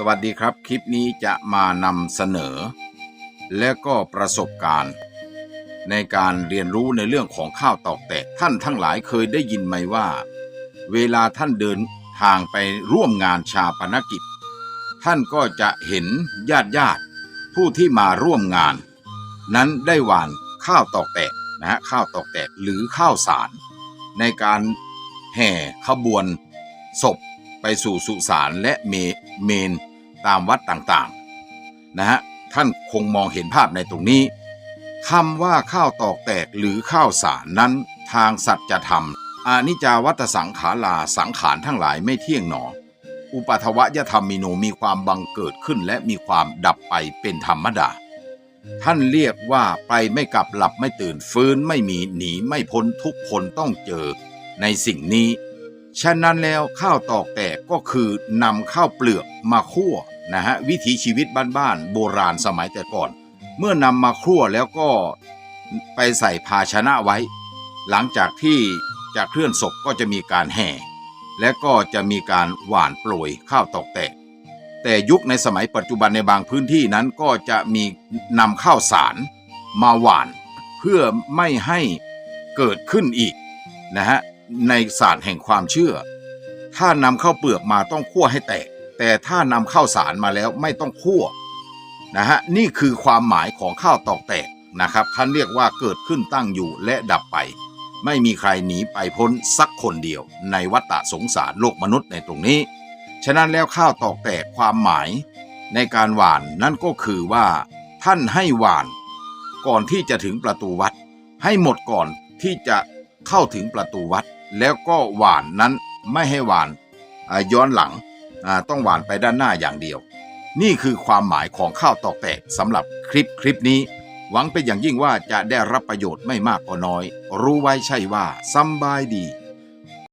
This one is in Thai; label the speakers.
Speaker 1: สวัสดีครับ คลิปนี้จะมานำเสนอ และก็ประสบการณ์ ในการเรียนรู้ในเรื่องของข้าวตอกแตกท่านทั้งหลายเคยได้ยินไหมว่า เวลาท่านเดินทางไปร่วมงานชาปนกิจ ท่านก็จะเห็นญาติญาติผู้ที่มาร่วมงาน นั้นได้หว่านข้าวตอกแตกนะฮะข้าวตอกแตกหรือข้าวสาร ในการแห่ขบวนศพไปสู่สุสานและเมเมน ตามวัดต่างๆนะฮะท่านคงมองเห็นภาพในตรงนี้คำว่าข้าวตอกแตกหรือข้าวสารนั้นทางสัจธรรมอานิจจาวัตสังขาราสังขารทั้งหลายไม่เที่ยงหนอ อุปัทวยธรรมมิโนมีความบังเกิดขึ้นและมีความดับไปเป็นธรรมดา ท่านเรียกว่าไปไม่กลับหลับไม่ตื่นฟื้นไม่มีหนีไม่พ้นทุกคนต้องเจอในสิ่งนี้ ฉะนั้นแล้วข้าวตอกแตกก็คือนำข้าวเปลือกมาคั่ว นะฮะวิถีชีวิตบ้านๆโบราณสมัยแต่ก่อน เมื่อนำมาคั่วแล้วก็ไปใส่ภาชนะไว้ หลังจากที่จะเคลื่อนศพก็จะมีการแห่ และก็จะมีการหว่านโปรยข้าวตอกแตก แต่ยุคในสมัยปัจจุบันในบางพื้นที่นั้นก็จะมีนำข้าวสารมาหว่าน เพื่อไม่ให้เกิดขึ้นอีกนะฮะในศาสตร์แห่งความเชื่อ ถ้านำข้าวเปลือกมาต้องคั่วให้แตก แต่ถ้านำข้าวสารมาแล้วไม่ต้องคั่วนะฮะนี่คือความหมายของข้าวตอกแตกนะครับท่านเรียกว่าเกิดขึ้นตั้งอยู่และดับไป ไม่มีใครหนีไปพ้นสักคนเดียว ในวัฏสงสารโลกมนุษย์ในตรงนี้ ฉะนั้นแล้วข้าวตอกแตกความหมาย ในการหวานนั่นก็คือว่า ท่านให้หวาน ก่อนที่จะถึงประตูวัด ให้หมดก่อนที่จะเข้าถึงประตูวัด แล้วก็หวานนั้นไม่ให้หวานย้อนหลัง ต้องหวานไปด้านหน้าอย่างเดียว นี่คือความหมายของข้าวตอกแตกสำหรับคลิปคลิปนี้ หวังเป็นอย่างยิ่งว่าจะได้รับประโยชน์ไม่มากก็น้อย รู้ไว้ใช่ว่าสบายดี